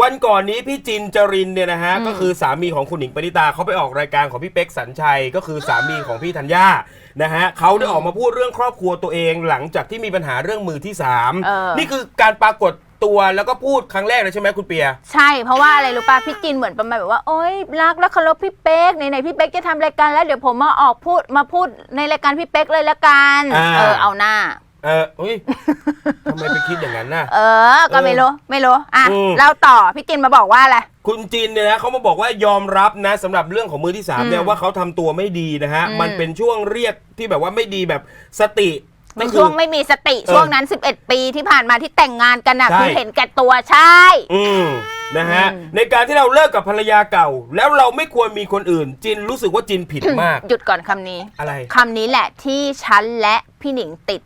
วันก่อนนี้พี่จินจรินเนี่ยนะฮะอืมก็คือสามีของคุณหนิงปณิตาเขาไปออกรายการของพี่เป๊กสัญชัย ก็คือสามีของพี่ธัญญานะฮะเขาได้ออกมาพูดเรื่องครอบครัวตัวเองหลังจากที่มีปัญหาเรื่องมือที่สามเออ นี่คือการปรากฏตัวแล้วก็พูดครั้งแรกเลยใช่ไหมคุณเปีย ใช่เพราะว่าอะไรรู้ป่ะพี่จินเหมือนประมาณแบบว่าโอ๊ยรักและเคารพพี่เป๊กไหนๆพี่เป๊กจะทำรายการแล้วเดี๋ยวผมมาออกพูดมาพูดในรายการพี่เป๊กเลยละกันอ่า เออเอาหน้า เอออุ้ยทำไมไปคิดอย่างนั้นน่ะ เออ ก็ไม่รู้ไม่รู้อะอืมเล่าต่อพี่จินมาบอกว่าอะไร คุณจินเนี่ยนะเขามาบอกว่ายอมรับนะสำหรับเรื่องของมือที่สามเนี่ยอืมว่าเขาทำตัวไม่ดีนะฮะ อืม มันเป็นช่วงเรียกที่แบบว่าไม่ดีแบบสติเป็นก็คือ ช่วงไม่มีสติเออช่วงนั้น 11 ปีที่ผ่านมาที่แต่งงานกันน่ะใช่ คือเห็นแก่ตัวใช่ อืมนะฮะอืม ในการที่เราเลิกกับภรรยาเก่า แล้วเราไม่ควรมีคนอื่น จินรู้สึกว่าจินผิดมาก หยุดก่อนคำนี้อะไร คำนี้แหละที่ฉันและพี่หนิงติด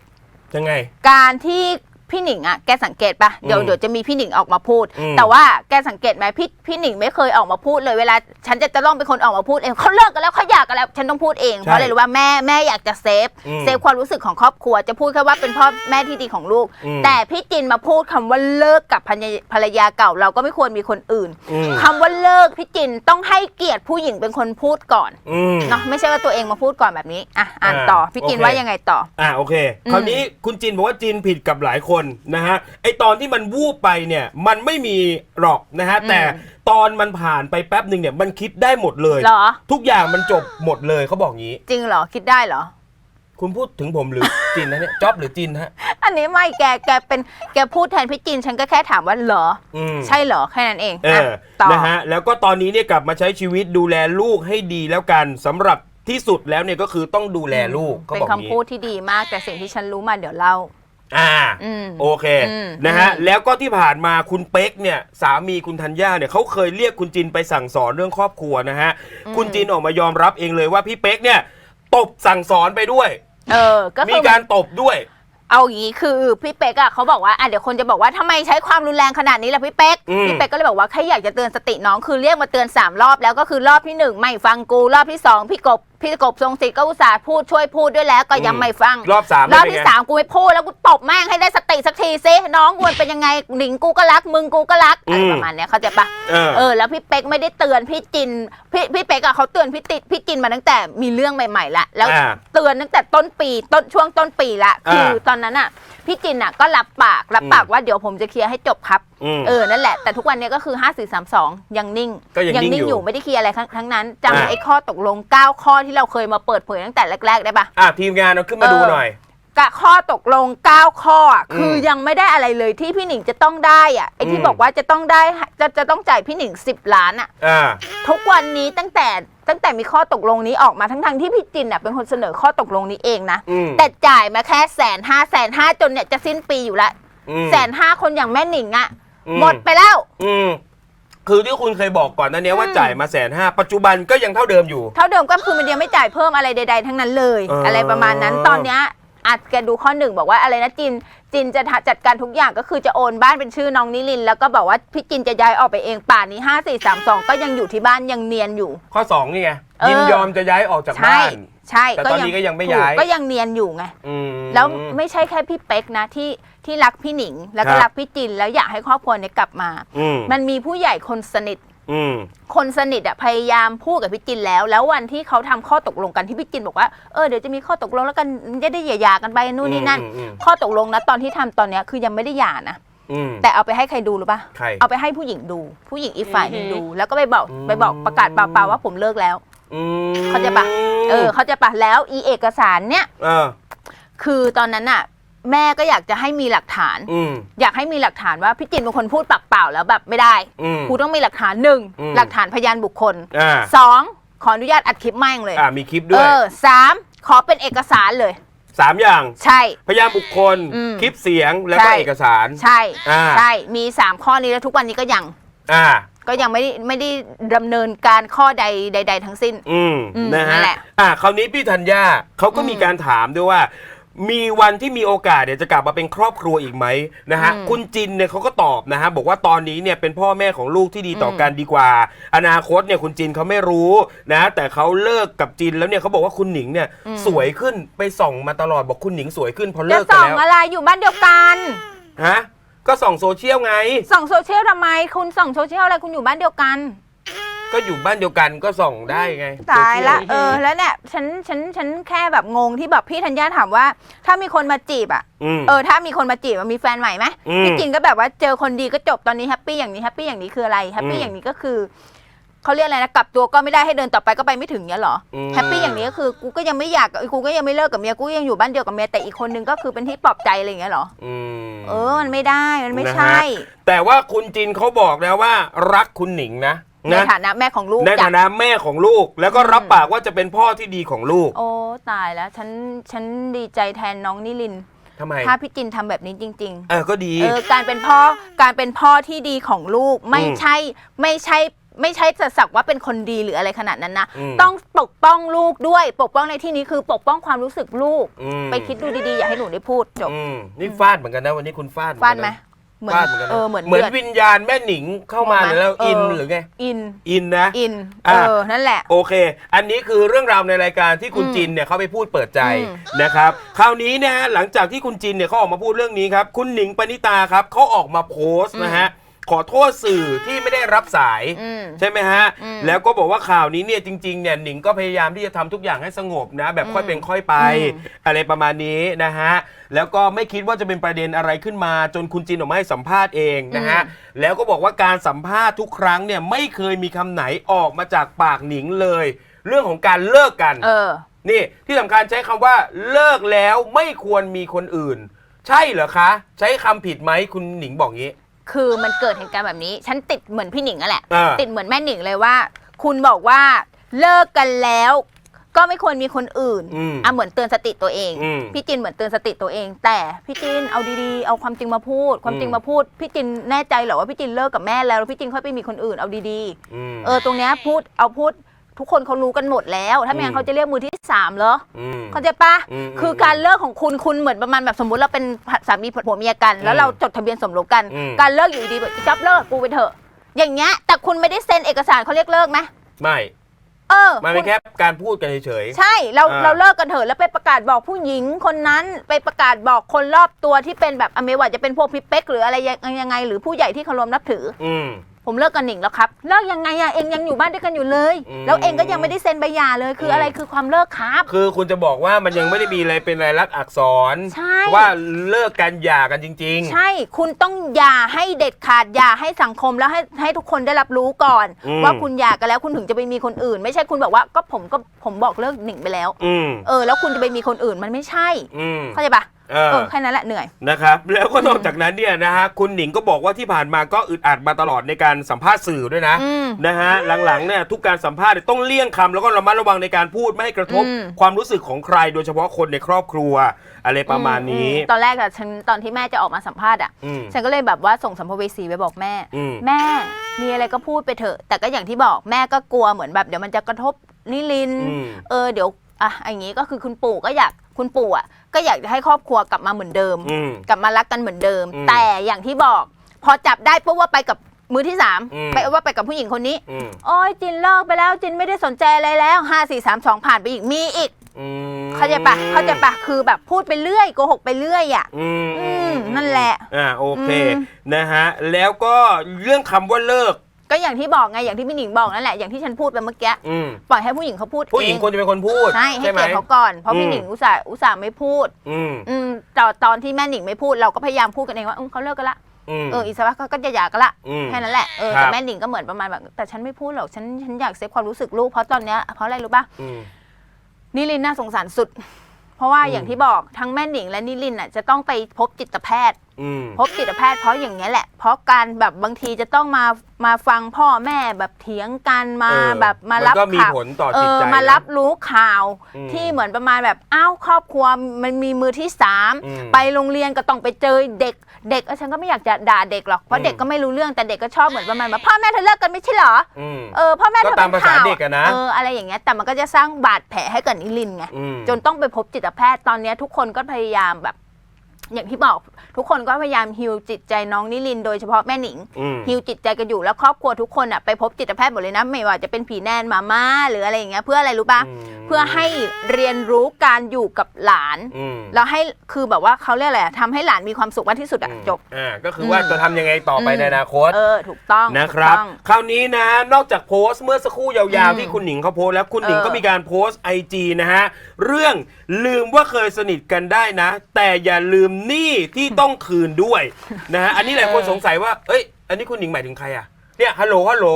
ยังไง การที่ พี่หนิงอะแกสังเกตปะเดี๋ยวอืมเดี๋ยวจะมีพี่หนิงออกมาพูด อืม แต่ว่าแกสังเกตไหมพี่พี่หนิงไม่เคยออกมาพูดเลยเวลา ฉันจะจะต้องเป็นคนออกมาพูดเองเขาเลิกกันแล้วเขาหย่ากันแล้วฉันต้องพูดเองเพราะอะไรรู้ว่าแม่แม่อยากจะเซฟอืมเซฟความรู้สึกของครอบครัวจะพูดแค่ว่าเป็นพ่อแม่ที่ดีของลูก อืม แต่พี่จินมาพูดคำว่าเลิกกับภรรยาภรรยาเก่าเราก็ไม่ควรมีคนอื่นอืมคำว่าเลิกพี่จินต้องให้เกียรติผู้หญิงเป็นคนพูดก่อนอืม เนาะไม่ใช่ว่าตัวเองมาพูดก่อนแบบนี้อะอ่านอ่าต่อพี่จินโอเคว่ายังไงต่อ อ่าโอเคอืมคราวนี้คุณจินบอกว่าจินผิดกับหลายคนนะฮะไอตอนที่มันวูบไปเนี่ยมันไม่มีหรอกนะฮะแต่ตอนมันผ่านไปแป๊บหนึ่งเนี่ยมันคิดได้หมดเลย เหรอ ทุกอย่างมันจบหมดเลยเขาบอกงี้ จริงเหรอ คิดได้เหรอ คุณพูดถึงผมหรือ จินนะเนี่ยจ๊อบหรือจินฮะอันนี้ไม่แกแกเป็นแกพูดแทนพี่จินฉันก็แค่ถามว่าเหรอ อืม ใช่เหรอ แค่นั้นเองเอออะต่อ นะฮะ แล้วก็ตอนนี้เนี่ยกลับมาใช้ชีวิตดูแลลูกให้ดีแล้วกันสำหรับที่สุดแล้วเนี่ยก็คือต้องดูแลลูกเขาเป็นบอกคำงี้ พูดที่ดีมากแต่สิ่งที่ฉันรู้มาเดี๋ยวเล่า อ่าอืม โอเคอืมนะฮะอืม แล้วก็ที่ผ่านมาคุณเป๊กเนี่ยสามีคุณธัญญาเนี่ยเขาเคยเรียกคุณจินไปสั่งสอนเรื่องครอบครัวนะฮะคุณจินออกมายอมรับเองเลยว่าพี่เป๊กเนี่ยตบสั่งสอนไปด้วย เออ ก็มีคือการตบด้วย เอาอย่างนี้คือพี่เป๊กอะเขาบอกว่าอะเดี๋ยวคนจะบอกว่าทำไมใช้ความรุนแรงขนาดนี้ล่ะพี่เป๊กอืม พี่เป๊กก็เลยบอกว่าแค่อยากจะเตือนสติน้องคือเรียกมาเตือนสามรอบแล้วก็คือรอบที่หนึ่งไม่ฟังกูรอบที่สองพี่กบ พี่กบทรงศิษย์ก็อุตส่าห์พูดช่วยพูดด้วยแล้วก็ยังไม่ฟัง รอบสามรอบเป็นที่ไงสามกูไม่พูดแล้วกูตบแม่งให้ได้สติสักทีซิน้องกูมันเป็นยังไงหนิงกูก็รักมึงกูก็รักอะไรประมาณเนี้ยเข้าใจปะเออเออแล้วพี่เป๊กไม่ได้เตือนพี่จินพี่พี่เป๊กอะเขาเตือนพี่ติพี่จินมาตั้งแต่มีเรื่องใหม่ๆละแล้วอ่าเตือนตั้งแต่ต้นปีต้นช่วงต้นปีละคืออ่าตอนนั้นอะ พี่จินอะก็รับปากรับปากว่าเดี๋ยวผมจะเคลียร์ให้จบครับ อืม เออนั่นแหละแต่ทุกวันเนี้ยก็คือ 5 4 3 2 ยังนิ่งก็ยังนิ่งอยู่อยู่ไม่ได้เคลียร์อะไรทั้งทั้งนั้นอ่าจำไอ้ข้อตกลง 9 ข้อที่เราเคยมาเปิดเผยตั้งแต่แรก ๆ ได้ปะ อะทีมงานเอาขึ้นมาดูเออ หน่อยกะข้อตกลง 9 ข้ออะคือมยังไม่ได้อะไรเลยที่พี่หนิงจะต้องได้อะไอ้ที่อืม บอกว่าจะต้องได้จะจะต้องจ่ายพี่หนิง 10 ล้านอะอ่า ทุกวันนี้ตั้งแต่ ตั้งแต่มีข้อตกลงนี้ออกมาทั้งๆที่พี่จินอะเป็นคนเสนอข้อตกลงนี้เองนะ อืม แต่จ่ายมาแค่แสนห้าแสนห้าจนเนี่ยจะสิ้นปีอยู่ละอืม แสนห้าคนอย่างแม่หนิงอะอืม หมดไปแล้ว อืมคือที่คุณเคยบอกก่อนหนั้านเนี้ยว่าอืม จ่ายมาแสนห้าปัจจุบันก็ยังเท่าเดิมอยู่ เท่าเดิมก็คือมันยังไม่จ่ายเพิ่มอะไรใด ๆ ทั้งนั้นเลย เอออ อะไรประมาณนั้นตอนเนี้ยอาจแกดูข้อหนึ่งบอกว่าอะไรนะจิน จินจะจัดการทุกอย่างก็คือจะโอนบ้านเป็นชื่อน้องนิลินทร์แล้วก็บอกว่าพี่จินจะย้ายออกไปเองป่านนี้ห้าสี่สามสองก็ยังอยู่ที่บ้านยังเนียนอยู่ ข้อสองนี่ไงเออ ยินยอมจะย้ายออกจากใช่บ้าน ใช่แต่ตอนนี้ก็ยังไม่ถูย้ายก็ยังเนียนอยู่ไง อืม แล้วไม่ใช่แค่พี่เป๊กนะที่ที่รักพี่หนิง แล้วก็ครับ รักพี่จินแล้วอยากให้ครอบครัวเนี้กลับมา อืม มันมีผู้ใหญ่คนสนิท อืม คนสนิทอะพยายามพูดกับพี่จินแล้ว แล้ววันที่เขาทำข้อตกลงกันที่พี่จินบอกว่าเออเดี๋ยวจะมีข้อตกลงแล้วกันจะได้หย่าๆกันไปนู่นนี่นั่นอืมอืม ข้อตกลงนะตอนที่ทำตอนเนี้ยคือยังไม่ได้หย่านะอืม แต่เอาไปให้ใครดูหรือปะใคร เอาไปให้ผู้หญิงดู ผู้หญิงอีกฝ่ายหนึงอืมดู แล้วก็ไปบอกอืม ไปบอกประกาศเปล่าๆว่าผมเลิกแล้ว อืมเขาใจปะ เออเขาใจะปะแล้วอีเอกสารเนี้ย เออ คือตอนนั้นอะ แม่ก็อยากจะให้มีหลักฐาน อืม อยากให้มีหลักฐานว่าพี่จินเป็นคนพูดปากเปล่าแล้วแบบไม่ได้อืมกูต้องมีหลักฐานหนึ่งอืม หลักฐานพยานบุคคลอ่าสองขออนุญาตอัดคลิปแม่งเลยอ่ามีคลิปเอด้วยอสามขอเป็นเอกสารเลย สามอย่าง ใช่ พยานบุคคล อืมคลิปเสียงแล้วก็ใช่เอกสาร ใช่อ่า ใช่มีสามข้อนี้แล้วทุกวันนี้ก็ยังอ่า ก็ยังไม่ได้ไม่ได้ดำเนินการข้อใดใด ๆ ทั้งสิ้น อืมอืมนะนั่ฮะนแหละอ่าคราวนี้พี่ธัญญาเขาก็อืมมีการถามด้วยว่า มีวันที่มีโอกาสเดี๋ยวจะกลับมาเป็นครอบครัวอีกไหมนะฮะอืมคุณจินเนี่ยเขาก็ตอบนะฮะบอกว่าตอนนี้เนี่ยเป็นพ่อแม่ของลูกที่ดีต่ออมกันดีกว่า อนาคตเนี่ยคุณจินเขาไม่รู้นะ แต่เขาเลิกกับจินแล้วเนี่ยเขาบอกว่าคุณหนิงเนี่ยสวยขึ้นไปส่องมาตลอดบอกคุณหนิงสวยขึ้นพอจะเลิกกัส่นองแล้วอะไรอยู่บ้านเดียวกันฮะก็ส่องโซเชียลไง ส่องโซเชียลทำไมคุณส่องโซเชียลอะไรคุณอยู่บ้านเดียวกัน ก็อยู่บ้านเดียวกันก็ส่องได้ไงตายละโซชีเออแล้วเนี่ยฉันฉันฉันแค่แบบงงที่แบบพี่ธัญญาถามว่า ถ้ามีคนมาจีบอะอืมเออถ้ามีคนมาจีบอะมีแฟนใหม่ไหมอืมพี่จินก็แบบว่าเจอคนดีก็จบตอนนี้แฮปปี้อย่างนี้แฮปปี้อย่างนี้คืออะไรแฮปปี้อืมอย่างนี้ก็คือเขาเรียกอะไรนะกลับตัวก็ไม่ได้ให้เดินต่อไปก็ไปไม่ถึงเนี้ยเหรออมแฮปปี้อย่างนี้ก็คือกูก็ยังไม่อยากกูก็ยังไม่เลิกกับเมียกูยังอยู่บ้านเดียวกับเมียแต่อีกคนนึงก็คือเป็นที่ปลอบใจอะไรอย่างเงี้ยเหรออืม เออมันไม่ได้มันไม่นะฮะ ใช่ แต่ว่าคุณจินเขาบอกแล้วว่ารักคุณหนิงนะ ในนะ ฐานะแม่ของลูกในจ้ะฐานะแม่ของลูก แล้วก็รับอืมปากว่าจะเป็นพ่อที่ดีของลูกโอ้ตายแล้วฉันฉันดีใจแทนน้องนิลินทร์ทำไมถ้าพี่จินทำแบบนี้จริง ๆ เออก็ดี เออการเป็นพ่อการเป็นพ่อที่ดีของลูกไม่อืมใช่ไม่ใช่ไม่ใช่จะสักว่าเป็นคนดีหรืออะไรขนาดนั้นนะ อืม ต้องปกป้องลูกด้วย ปกป้องในที่นี้คือปกป้องความรู้สึกลูกอืมไปคิดดูดีๆ อย่าให้หนูได้พูดจบ อืมนี่ฟาดเหมือนกันนะวันนี้คุณฟาดฟาดไหมเหมือนกันนะ ฟาดเหมือนกันนะเออเหมือนเหมือนเลือดวิญญาณแม่หนิงเข้ามาเหมือนไหมแล้วอินเออ หรือไง อิน อินนะ อินอะเออนั่นแหละ โอเค อันนี้คือเรื่องราวในรายการที่คุณอืมจินเนี่ยเขาไปพูดเปิดใจอืม นะครับ คราวนี้นะฮะหลังจากที่คุณจินเนี่ยเขาออกมาพูดเรื่องนี้ครับ คุณหนิงปณิตาครับเขาออกมาโพสต์นะฮะ ขอโทษสื่อที่ไม่ได้รับสาย อืม ใช่ไหมฮะ อืมแล้วก็บอกว่าข่าวนี้เนี่ยจริงๆเนี่ยหนิงก็พยายามที่จะทำทุกอย่างให้สงบนะ แบบค่อยเป็นค่อยไปอืมอะไรประมาณนี้นะฮะ แล้วก็ไม่คิดว่าจะเป็นประเด็นอะไรขึ้นมา จนคุณจินออกมาให้สัมภาษณ์เองนะฮะ แล้วก็บอกว่าการสัมภาษณ์ทุกครั้งเนี่ยไม่เคยมีคำไหนออกมาจากปากหนิงเลย เรื่องของการเลิกกัน เออ นี่ที่สำคัญใช้คำว่าเลิกแล้วไม่ควรมีคนอื่น ใช่เหรอคะ ใช้คำผิดไหมคุณหนิงบอกงี้ คือมันเกิดเหตุการณ์แบบนี้ ฉันติดเหมือนพี่หนิงนั่นแหละ อ่า ติดเหมือนแม่หนิงเลยว่า คุณบอกว่าเลิกกันแล้ว ก็ไม่ควรมีคนอื่นอืม อะเหมือนเตือนสติตัวเอง อืม พี่จินเหมือนเตือนสติตัวเอง แต่พี่จินเอาดีๆ เอาความจริงมาพูด ความจริงมาพูด พี่จินแน่ใจเหรอว่าพี่จินเลิกกับแม่แล้วแล้วพี่จินค่อยไปมีคนอื่นเอาดีอืมๆเออตรงเนี้ยพูดเอาพูด ทุกคนเขารู้กันหมดแล้ว ถ้าไม่งั้อืนมเขาจะเรียกมือที่สามเหรออืม เข้าใจปะอืมคือการเลิกของคุณคุณเหมือนประมาณแบบสมมุติเราเป็นสามีผัวเมียกัน แล้วเราจดทะเบียนสมรสกัน อืม การเลิกอยู่ดีๆแบบจับเลิกกูไปเถอะ อย่างเงี้ยแต่คุณไม่ได้เซ็นเอกสารเขาเรียกเลิกไหมไม่เออมันเป็นแค่การพูดกันเฉย ใช่เราอ่า เราเลิกกันเถอะแล้วไปประกาศบอกผู้หญิงคนนั้นไปประกาศบอกคนรอบตัวที่เป็นแบบอเมว่าจะเป็นพวกพี่เป๊กหรืออะไรยังยังไง หรือผู้ใหญ่ที่เคารพนับถือ ๆอืม ผมเลิกกันหนิงแล้วครับเลิกยังไงอะเองยังอยู่บ้านด้วยกันอยู่เลย อืม แล้วเองก็ยังไม่ได้เซ็นใบหย่าเลย คือมอะไรคือความเลิกครับ คือคุณจะบอกว่ามันยังไม่ได้มีอะไรเป็นลายลักษณ์อักษร ใช่ ว่าเลิกกันหย่ากันจริง ใช่คุณต้องอย่าให้เด็ดขาดอย่าให้สังคมแล้วให้ให้ทุกคนได้รับรู้ก่อน อืม ว่าคุณหย่ากันแล้วคุณถึงจะไปมีคนอื่น ไม่ใช่คุณบอกว่าก็ผมก็ผมบอกเลิกหนิงไปแล้ว ๆ อืมเออแล้วคุณจะไปมีคนอื่นมันไม่ใช่ อืมเข้าใจปะ เออ เออแค่นั้นแหละเหนื่อย นะครับแล้วก็นอกจากนั้นเนี่ยนะฮะคุณหนิงก็บอกว่าที่ผ่านมาก็อึดอัดมาตลอดในการสัมภาษณ์สื่อด้วยนะอืมนะฮะหลังๆเนี่ยทุกการสัมภาษณ์เนี่ยต้องเลี่ยงคำแล้วก็ระมัดระวังในการพูดไม่ให้กระทบ อืม ความรู้สึกของใครโดยเฉพาะคนในครอบครัว อะไรประมาณนี้ อืมตอนแรกอะฉันตอนที่แม่จะออกมาสัมภาษณ์อะอืมฉันก็เลยแบบว่าส่งสัมภเวสีไปบอกแม่ อืม แม่มีอะไรก็พูดไปเถอะ แต่ก็อย่างที่บอกแม่ก็กลัวเหมือนแบบเดี๋ยวมันจะกระทบนิลินทร์อืม เออเดี๋ยว อะอย่างนี้ก็คือคุณปู่ก็อยากคุณปู่อะก็อยากจะให้ครอบครัวกลับมาเหมือนเดิม อืม กลับมารักกันเหมือนเดิม อืมแต่อย่างที่บอกพอจับได้ปุ๊บว่าไปกับมือที่สามอืม ไปว่าไปกับผู้หญิงคนนี้ อืมโอ้ยจินเลิกไปแล้วจินไม่ได้สนใจอะไรแล้วห้าสี่สามสองผ่านไปอีกมีอีก อืมเข้าใจปะเข้าใจปะคือแบบพูดไปเรื่อยโกหกไปเรื่อยอะ อืมอืมนั่นแหละอ่าโอเคอืม นะฮะแล้วก็เรื่องคำว่าเลิก ก็อย่างที่บอกไงอย่างที่พี่หนิงบอกนั่นแหละอย่างที่ฉันพูดไปเมื่อกี้อืมปล่อยให้ผู้หญิงเขาพูดผู้หญิงเองควรจะเป็นคนพูดใช่ให้ไหม เกียรติเขาก่อนเพราะอืมพี่หนิงอุตส่าห์อุตส่าห์ไม่พูด อืมอืมตอนตอนที่แม่หนิงไม่พูดเราก็พยายามพูดกันเองว่าอืมเขาเลิกกันละอืม เอออีกสักพักเขาก็จะหย่ากันละอืมแค่นั้นแหละเออครับแต่แม่หนิงก็เหมือนประมาณแบบแต่ฉันไม่พูดหรอกฉันฉันอยากเซฟความรู้สึกลูกเพราะตอนเนี้ยเพราะอะไรรู้ป่ะ อืม นิลินน่าสงสารสุด เพราะว่าอืมอย่างที่บอกทั้งแม่หนิงและนิลินน่ะจะต้องไปพบจิตแพทย์อืม พบจิตแพทย์เพราะอย่างเงี้ยแหละ เพราะการแบบบางทีจะต้องมามาฟังพ่อแม่แบบเถียงกันมาเออแบบมารับนก็มีข่าวผลต่อเอจิตอใจมานะรับรู้ข่าวอืมที่เหมือนประมาณแบบอ้าวครอบครัวมันมีมือที่สามอืมไปโรงเรียนก็ต้องไปเจอเด็ก เด็กเออฉันก็ไม่อยากจะด่าเด็กหรอกเพอืราะม เด็กก็ไม่รู้เรื่องแต่เด็กก็ชอบเหมือนประมาณแบบพ่อแม่เธอเลิกกันไม่ใช่เหรออืม เออพ่อแม่เธอก็ตามเป็นภาษาข่าวเด็กอะนะ เอออะไรอย่างเงี้ยแต่มันก็จะสร้างบาดแผลให้กับนิลินไง อืม จนต้องไปพบจิตแพทย์ตอนเนี้ยทุกคนก็พยายามแบบ อย่างที่บอกทุกคนก็พยายามฮิวจิตใจน้องนิลินทร์โดยเฉพาะแม่หนิงอืม ฮิวจิตใจกันอยู่แล้วครอบครัวทุกคนอะไปพบจิตแพทย์หมดเลยนะ ไม่ว่าจะเป็นผีแนนหมาม่าหรืออะไรอย่างเงี้ยเพื่ออะไรรู้ปะอืมเพื่อให้เรียนรู้การอยู่กับหลาน อืมแล้วให้คือแบบว่าเขาเรียกอะไรอะทำให้หลานมีความสุขมากที่สุดอะอืมจบ อ่าก็คือว่าจะทำยังไงต่อไปอืมในอนาคต เออ ถูกต้องนะครับ ถูกต้อง คราวนี้นะนอกจากโพสต์เมื่อสักครู่ยาวอืมๆที่คุณหนิงเขาโพสต์แล้วคุณหนิงเออ ก็มีการโพสต์ไอจีนะฮะ เรื่องลืมว่าเคยสนิทกันได้นะ แต่อย่าลืมหนี้ที่ต้องคืนด้วยนะฮะอันนี้หลายคนสงสัยว่า เอ้ย อันนี้คุณหนิงหมายถึงใครอะเนี่ยฮัลโหลฮัลโหล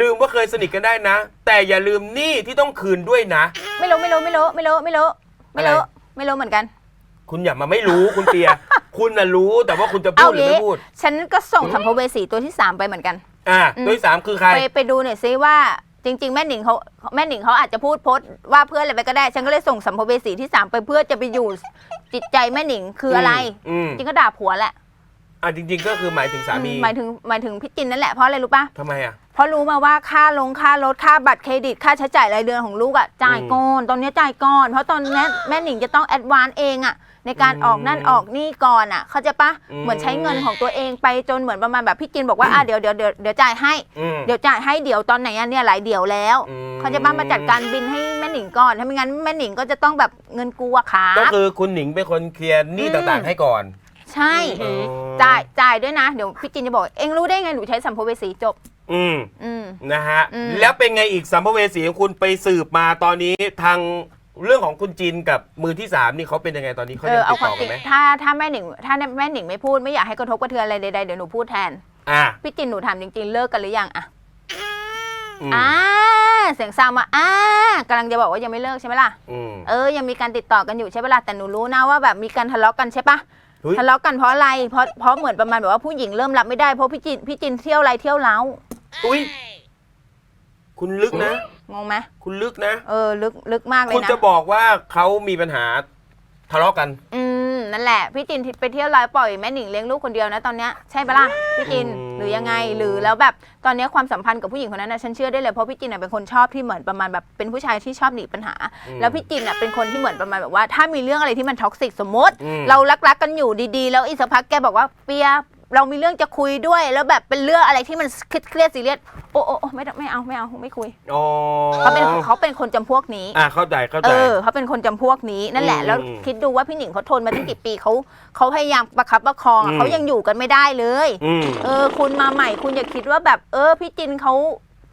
ลืมว่าเคยสนิทกันได้นะ แต่อย่าลืมหนี้ที่ต้องคืนด้วยนะ ไม่รู้ไม่รู้ไม่รู้ไม่รู้ไม่รู้ไม่รู้อะไรไม่รู้เหมือนกัน คุณอย่ามาไม่รู้คุณเปีย คุณน่ะรู้แต่ว่าคุณจะพูเอาดหรืองี้ไม่พูด ฉันก็ส่งสัมภเวสีตัวที่สามไปเหมือนกัน อ่าอืม ตัวที่สามคือใคร ไปไปดูหน่อยซิว่า จริง ๆ แม่หนิงเขาแม่หนิงเขาอาจจะพูดโพสต์ว่าเพื่อนอะไรไปก็ได้ ฉันก็เลยส่งสัมภเวสีที่สามไปเพื่อจะไปอยู่จิตใจแม่หนิงคืออะไร อืมจริงก็ด่าผัวแหละอ่าจริง ๆ ก็คือหมายถึงสามีหมายถึงหมายถึงพี่จินนั่นแหละเพราะอะไรรู้ปะ ทำไมอะ เพราะรู้มาว่าค่าลงค่ารถค่าบัตรเครดิตค่าใช้จ่ายรายเดือนของลูกอะจ่ายก่อนตอนนี้จ่ายก่อน เพราะตอนนี้แม่หนิงจะต้องแอดวานเองอะในการอืมออกนั่นออกนี่ก่อนอะเขาใจะปะอืมเหมือนใช้เงินของตัวเองไปจนเหมือนประมาณแบบพี่จินบอกว่าอะเดี๋ยวเดี๋ยวเดี๋ยวเดี๋ยวจ่ายให้อืมเดี๋ยวจ่ายให้เดี๋ยวตอนไหนอะเนี่ยหลายเดี๋ยวแล้วอืมเขาจะมามาจัดการบินให้แม่หนิงก่อนถ้าไม่งั้นแม่หนิงก็จะต้องแบบเงินกูอะครัก็บคือคุณหนิงเป็นคนเคลียร์หนี้อืมต่างๆให้ก่อนใช่อ๋อจ่ายจ่ายด้วยนะเดี๋ยวพี่จินจะบอกเอ็งรู้ได้ไงหนูใช้สัมภเวสีจบ อืมอืม นะฮะอืม แล้วเป็นไงอีกสัมภเวสีของคุณไปสืบมาตอนนี้ทางเรื่องของคุณจินกับมือที่สามนี่เขาเป็นยังไงตอนนี้เขาเอยัองเอาติดความต่อจกัรินงไหมถ้าถ้าแม่หนิงถ้าแม่หนิงไม่พูดไม่อยากให้กระทบกระเทือนอะไรใดๆเดี๋ยวหนูพูดแทน อะพี่จินหนูถามจริงๆ เลิกกันหรือยังอะอืมอ่าเสียงซาวมาอ่ากำลังจะบอกว่ายังไม่เลิกใช่ไหมล่ะอืมเออยังมีการติดต่อกันอยู่ใช่ไหมล่ะแต่หนูรู้นะว่าแบบมีการทะเลาะกันใช่ปะเฮ้ยทะเลาะกันเพราะอะไรเพราะเพราะเหมือนประมาณแบบว่าผู้หญิงเริ่มรับไม่ได้เพราะพี่จินพี่จินเที่ยวไรเที่ยวเล้า อุ้ยคุณลึกนะ งงไหมคุณลึกนะ เออ ลึกลึกมากเลยคุณนะจะบอกว่าเขามีปัญหาทะเลาะกัน อืม นั่นแหละ พี่จินไปเที่ยวไลฟ์ปล่อยแม่หนิงเลี้ยงลูกคนเดียวนะตอนเนี้ยใช่ปะล่ะพี่จินอืมหรือยังไงหรือแล้วแบบตอนเนี้ยความสัมพันธ์กับผู้หญิงคนนั้นนะฉันเชื่อได้เลยเพราะพี่จินน่ะเป็นคนชอบที่เหมือนประมาณแบบเป็นผู้ชายที่ชอบหนีปัญหาอืมแล้วพี่จินน่ะเป็นคนที่เหมือนประมาณแบบว่า ถ้ามีเรื่องอะไรที่มันท็อกซิกสมมติ อืม เรารักๆกันอยู่ดีๆ แล้วอีกสักพักแกบอกว่าเปีย เรามีเรื่องจะคุยด้วย แล้วแบบเป็นเรื่องอะไรที่มันเครียดซีเรียสโอ้โอ้โอ้ไม่ต้องไม่เอาไม่เอาไม่คุยอ๋อเขาเป็นเขาเป็นคนจำพวกนี้ อะเข้าใจเข้าเอใจ อเขาเป็นคนจำพวกนี้นั่นแหละ อืมแล้วคิดดูว่าพี่หนิงเขาทนมาตั้งกี่ปีเขาเขาพยายามประคับประคองอือะมเขายังอยู่กันไม่ได้เลย อืมเออ คุณมาใหม่คุณอย่าคิดว่าแบบ เออ พี่จินเขา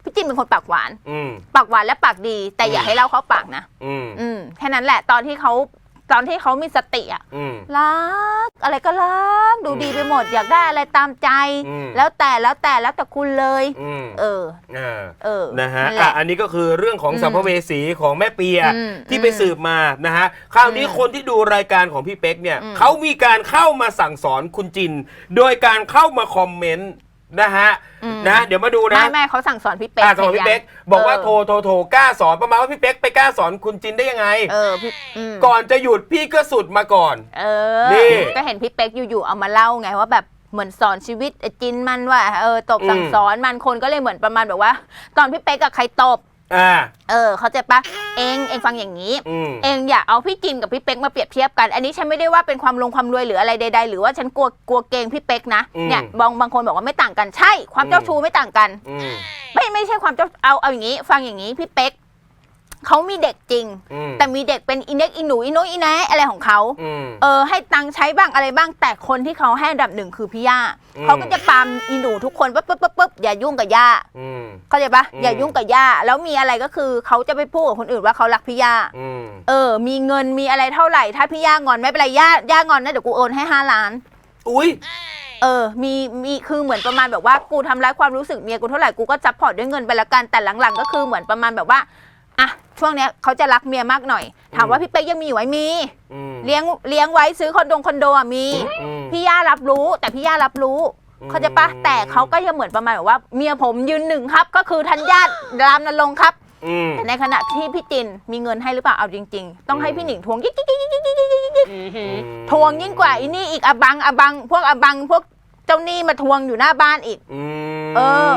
พี่จินเป็นคนปากหวาน อืม ปากหวานและปากดี แต่อย่าอืม ให้เล่าเขาปากนะ อืม อืมแค่นั้นแหละตอนที่เขา ตอนที่เขามีสติอะอืม รักอะไรก็รักดูดีไปหมด อยากได้อะไรตามใจ อืม แล้วแต่แล้วแต่แล้วแต่คุณเลย อืมเอออ่าเออนะฮะนั่นแหอะละอันนี้ก็คือเรื่องของอืมสัมภเวสีของแม่เปีย อืมที่ไปอืมสืบมานะฮะคราวนี้อืมคนที่ดูรายการของพี่เป๊กเนี่ยอืมเขามีการเข้ามาสั่งสอนคุณจิน โดยการเข้ามาคอมเมนต์ นะฮะอืม นะ เดี๋ยวมาดูนะไม่ไม่เขาสั่งสอนพี่เป๊กอ่าสอนพี่เป๊กบอกว่าเออโทรโทรโทรกล้าสอนประมาณว่าพี่เป๊กไปกล้าสอนคุณจินได้ยังไง เออพี่อืมก่อนจะหยุดพี่ก็สุดมาก่อน เอนี่ อ ก็เห็นพี่เป๊กอยู่ๆเอามาเล่าไงว่าแบบเหมือนสอนชีวิตไอ้จินมันว่าเออตบสั่งสอนมันคนก็เลยเหมือนประมาณแบบว่า ตอนพี่เป๊กกับใครตบ อ่า เออ เขาใจปะเองเองฟังอย่างนี้ อืม เองอย่าเอาพี่จินกับพี่เป๊กมาเปรียบเทียบกัน อันนี้ฉันไม่ได้ว่าเป็นความลงความรวยหรืออะไรใด ๆ หรือว่าฉันกลัวกลัวเกรงพี่เป๊กนะอืมเนี่ยบางบางคนบอกว่าไม่ต่างกันใช่ ความเจ้าอืมชู้ไม่ต่างกัน อืม ไม่ไม่ใช่ความเจ้าเอาเอาอย่างนี้ ฟังอย่างนี้พี่เป๊ก เขามีเด็กจริง อืมแต่มีเด็กเป็นอินเน็กอินหนูอินโนอินแนอะไรของเขา อืม เออให้ตังค์ใช้บ้างอะไรบ้างแต่คนที่เขาให้อันดับหนึ่งคือพี่ย่าอืม เขาก็จะปามอีหนูทุกคนปุ๊บปุ๊บปุ๊บปุ๊บอย่ายุ่งกับย่าอืม เข้าใจปะอืม อย่ายุ่งกับย่าแล้วมีอะไรก็คือเขาจะไปพูดกับคนอื่นว่าเขารักพี่ย่าอืมเออ มีเงินมีอะไรเท่าไหร่ ถ้าพี่ย่างอนไม่เป็นไรย่าย่างอนนะเดี๋ยวกูโอนให้ห้าล้าน อุ้ยเออ มีมีคือเหมือนประมาณแบบว่ากูทำร้ายความรู้สึกเมียกูเท่าไหร่กูก็ซัพพอร์ตด้วยเงินไปละกันแต่หลังๆ ก็คือเหมือนประมาณแบบว่า อะช่วงเนี้ยเขาจะรักเมียมากหน่อย ถามว่าพี่เป๊กยังมีอยู่ไหมมี อืมเลี้ยงเลี้ยงไว้ซื้อคอนโดคอนโดอะมี อืม พี่ย่ารับรู้ แต่พี่ย่ารับรู้อืมเขาใจะปะแต่เขาก็ยังเหมือนประมาณแบบว่าเมียผมยืนหนึ่งครับ ก็คือทันญาติรามนรงค์ครับ อืม แต่ในขณะที่พี่จินมีเงินให้หรือเปล่าเอาจริง ๆ ต้องให้พี่หนิงทวงยิกยิกยิกยิกยิกยิกยิกยิกทวงยิ่งกว่าอีนี่อีกอบังอบัง พวกอบังพวกเจ้าหนี้มาทวงอยู่หน้าบ้านอีก อืมเออ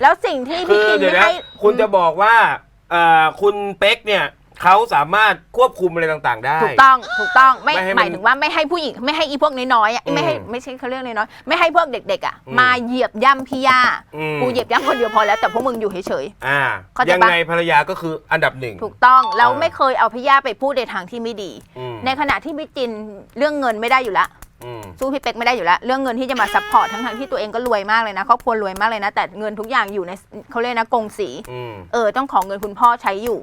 แล้วสิ่งที่คืพี่อจินเดี๋ยวไม่นะให้ คุณจะบอกว่าเอ่อคุณเป๊กเนี่ยเขาสามารถควบคุมอะไรต่างๆ ได้ ถูกต้องถูกต้องไม่ไม่ให้มันหมายถึงว่าไม่ให้ผู้หญิงไม่ให้อีพวกน้อยๆอะอืมไม่ให้ไม่ใช่เขาเรียกน้อยๆไม่ให้พวกเด็ก ๆอะอืมมาเหยียบย่ำพี่ย่าอืม กูเหยียบย่ำคนเดียวพอแล้วแต่พวกมึงอยู่เฉย อ่า เข้าใจยังปะไงภรรยาก็คืออันดับหนึ่ง ๆถูกต้องเราอ่าไม่เคยเอาพี่ย่าไปพูดในทางที่ไม่ดี อืม ในขณะที่พี่จินเรื่องเงินไม่ได้อยู่ละอืม สู้พี่เป๊กไม่ได้อยู่แล้ว เรื่องเงินที่จะมาซัพพอร์ตทั้งๆที่ตัวเองก็รวยมากเลยนะครอบครัวรวยมากเลยนะ แต่เงินทุกอย่างอยู่ในเขาเรียกนะกงสีอืมเออต้องขอเงินคุณพ่อใช้อยู่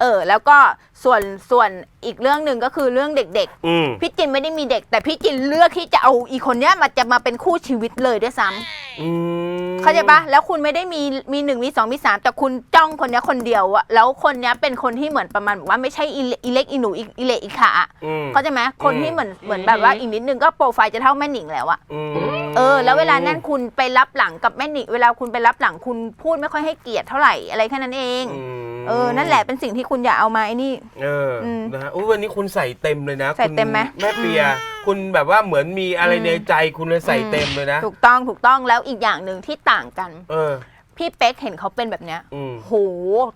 เออแล้วก็ส่วนส่วนอีกเรื่องหนึ่งก็คือเรื่องเด็กอืมๆพี่จินไม่ได้มีเด็ก แต่พี่จินเลือกที่จะเอาอีคนเนี้ยมาจะมาเป็นคู่ชีวิตเลยด้วยซ้ำอืม เข้าใจปะแล้วคุณไม่ได้มีมีหนึ่งมีสองมีสามแต่คุณจ้องคนเนี้ยคนเดียวอะแล้วคนเนี้ยเป็นคนที่เหมือนประมาณแบบว่าไม่ใช่อีเล็กอีเล็กอีหนูอีอีเล็กอีขาอะอืม เข้าใจไหมคนที่เหมือนเหมือนแบบว่าอีกนิดนึงก็โปรไฟล์จะเท่าแม่หนิงแล้วอะอืมเออ แล้วเวลานั้นคุณไปรับหลังกับแม่หนิงเวลาคุณไปรับหลังคุณพูดไม่ค่อยให้เกียรติเท่าไหร่อะไรแค่นั้นเอง มเออ นั่นแหละเป็นสิ่งที่คุณอย่าเอามาไอ้นี่ เอออมนะฮะอุ๊ยวันนี้คุณใส่เต็มเลยนะใส่เต็มไหมคุณแม่เปีย คุณแบบว่าเหมือนมีอะไรอืมในใจคุณเลยใส่อืมเต็มเลยนะ ถูกต้องถูกต้องแล้วอีกอย่างหนึ่งที่ต่างกัน เออ พี่เป๊กเห็นเขาเป็นแบบเนี้ยอืม โห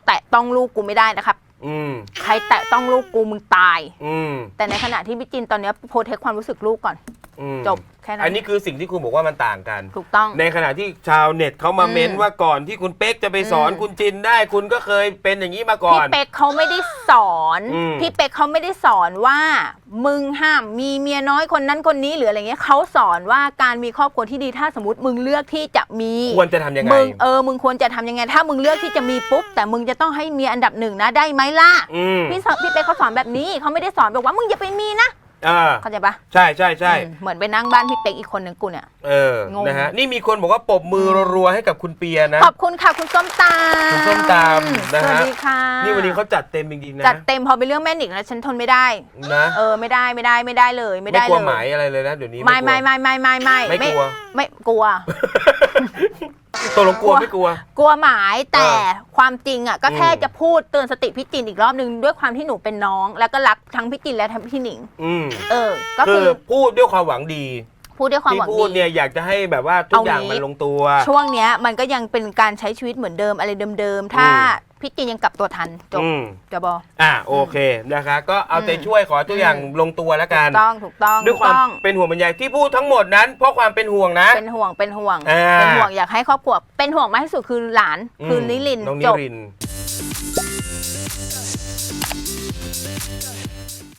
แตะต้องลูกกูไม่ได้นะครับ อืม ใครแตะต้องลูกกูมึงตาย อืม แต่ในขณะที่พี่จินตอนเนี้ยโพเทคความรู้สึกลูกก่อน อืมจบแค่นั้อันนนี้คือสิ่งที่คุณบอกว่ามันต่างกัน ถูกต้อง ในขณะที่ชาวเน็ตเขามาอืมเม้นว่าก่อนที่คุณเป๊กจะไปสอนอืม คุณจินได้ คุณก็เคยเป็นอย่างนี้มาก่อพี่น เป๊กเขาไม่ได้สอนอืม พี่เป๊กเขาไม่ได้สอนว่ามึงห้ามมีเมียน้อยคนนั้นคนนี้หรืออะไรเงี้ยเขาสอนว่าการมีครอบครัวที่ดีถ้าสมมติมึงเลือกที่จะมี ควรจะทำยังไงมึงเออมึงควรจะทำยังไง ถ้ามึงเลือกที่จะมีปุ๊บ แต่มึงจะต้องให้เมียอันดับหนึ่งนะได้ไหมล่ะ อืม พี่สอนพี่เป๊กเขาสอนแบบนี้เขาไม่ได้สอนแบบว่ามึงอย่าไปมีนะ อ่าเข้าใจปะใช่ใช่ใช่อืมเหมือนไปนั่งบ้านพี่เป๊กอีกคนหนึ่งกูเนี่ย เอองง นะฮะนี่มีคนบอกว่าปรบมือรัวๆให้กับคุณเปียนะ ขอบคุณค่ะคุณส้มตาคุณส้มตำนะฮะสวัสดีค่ะนี่วันนี้เขาจัดเต็มจริงๆนะจัดเต็มพอเป็นเรื่องแม่หนิงแล้วฉันทนไม่ได้ นะเออไม่ได้ไม่ได้ไม่ได้เลยไม่ไม่ได้กลัวเลยหมายอะไรเลยนะเดี๋ยวนี้ไม่กลัไม่วไม่ไม่ไม่ไม่ไม่กลัว ไม่กลัวตกลงกลัวไม่กลัว กลัวหมายแต่เออความจริงอะก็แค่อืมจะพูดเตือนสติพี่จินอีกรอบนึงด้วยความที่หนูเป็นน้อง แล้วก็รักทั้งพี่จินและทั้งพี่หนิง อืมเออ ก็คืคืออพูดด้วยความหวังดีพูดด้วยความที่หวังพูดดี เนี่ยอยากจะให้แบบว่าทุกเอาอย่างงี้ มันลงตัว ช่วงเนี้ยมันก็ยังเป็นการใช้ชีวิตเหมือนเดิมอะไรเดิมๆ ถ้า อืมพี่จินยังกลับตัวทันจบอืม จะบอก อ่าโอเคนะคะ ก็เอาใจอืม ช่วยขอทุกอย่างอืมลงตัวแล้วกันถูกต้องถูกต้องด้วยความถูกต้องเป็นห่วงเป็นใยที่พูดทั้งหมดนั้น เพราะความเป็นห่วงนะ เป็นห่วงเป็นห่วงอ่า เป็นห่วงอยากให้ครอบครัว เป็นห่วงมากที่สุดคือหลานคือนิลินทร์น้องนิจบ รินทร์